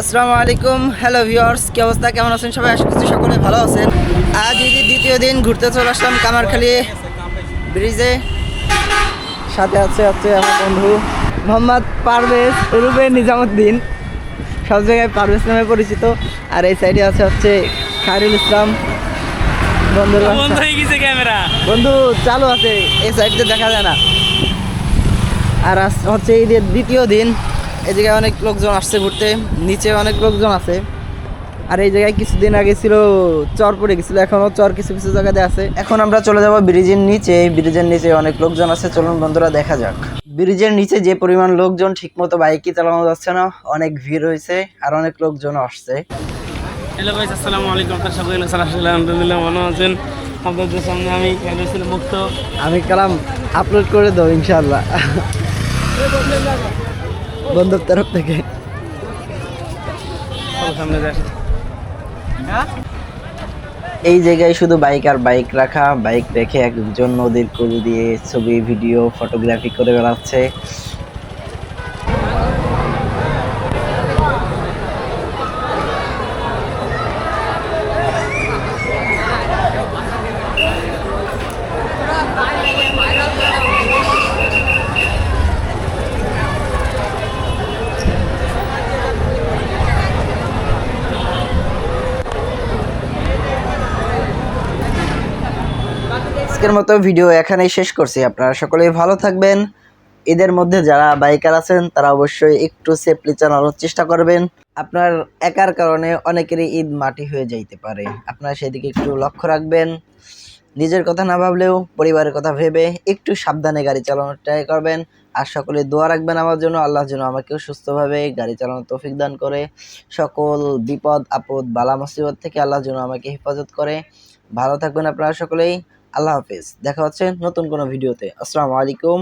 আসসালামু আলাইকুম hello viewers কি অবস্থা কেমন আছেন সবাই? আশা করছি সকলে ভালো আছেন। আজ ঈদের দ্বিতীয় দিন ঘুরতে চলে আসলাম কামারখালি ব্রিজে। সাথে আছে আছে আমার বন্ধু মোহাম্মদ পারভেজ রুবে নিজামুদ্দিন। সব জায়গায় পারভেজ নামে পরিচিত। আর এই সাইডে আছে হচ্ছে খায়রুল ইসলাম। বন্ধুর বন্ধ ক্যামেরা। বন্ধু চালু আছে এই সাইডে দেখা যায় না। আর হচ্ছে ঈদের দ্বিতীয় দিন। এই জায়গায় অনেক লোকজন আসছে ঘুরতে নিচে অনেক লোকজন আছে। আর এই জায়গায় কিছুদিন আগে ছিল চর পড়ে গেছিল এখনও চর কিছু কিছু জায়গাতে আছে। এখন আমরা চলে যাব ব্রিজের নিচে ব্রিজের নিচে অনেক লোকজন আছে চলুন বন্ধুরা দেখা যাক। ব্রিজের নিচে যে পরিমাণ লোকজন ঠিকমতো বাইকই চালানো যাচ্ছে না অনেক ভিড় হয়েছে আর অনেক লোকজন আসছে। হ্যালো ভাই আসসালামু আলাইকুম। আপনার সকলে আলহামদুলিল্লাহ ভালো আছেন। আপনাদের সামনে আমি মুক্ত? আমি কালাম আপলোড করে দেবো ইনশাল্লাহ বন্ধুর তরফ থেকে। এই জায়গায় শুধু বাইক আর বাইক রাখা, বাইক রেখে একজন নদীর কুল দিয়ে ছবি, ভিডিও ফটোগ্রাফি করে বেড়াচ্ছে। আজকের মতো ভিডিও এখানেই শেষ করছি। আপনারা সকলেই ভালো থাকবেন। এদের মধ্যে যারা বাইকার আছেন, তারা অবশ্যই একটু সেফলি চালানোর চেষ্টা করবেন। আপনার একার কারণে অনেকেরই ঈদ মাটি হয়ে যাইতে পারে। আপনারা সেদিকে একটু লক্ষ্য রাখবেন। নিজের কথা না ভাবলেও পরিবারের কথা ভেবে একটু সাবধানে গাড়ি চালানোর ট্রাই করবেন। আর সকলে দোয়া রাখবেন আমার জন্য। আল্লাহ যেন আমাকেও সুস্থভাবে গাড়ি চালানোর তৌফিক দান করে। সকল বিপদ, আপদ, বালা, মুসিবত থেকে আল্লাহ যেন আমাকে হেফাজত করে। ভালো থাকবেন আপনারা সকলেই। আল্লাহ হাফিজ। দেখা হচ্ছে নতুন কোনো ভিডিওতে। আসসালামু আলাইকুম।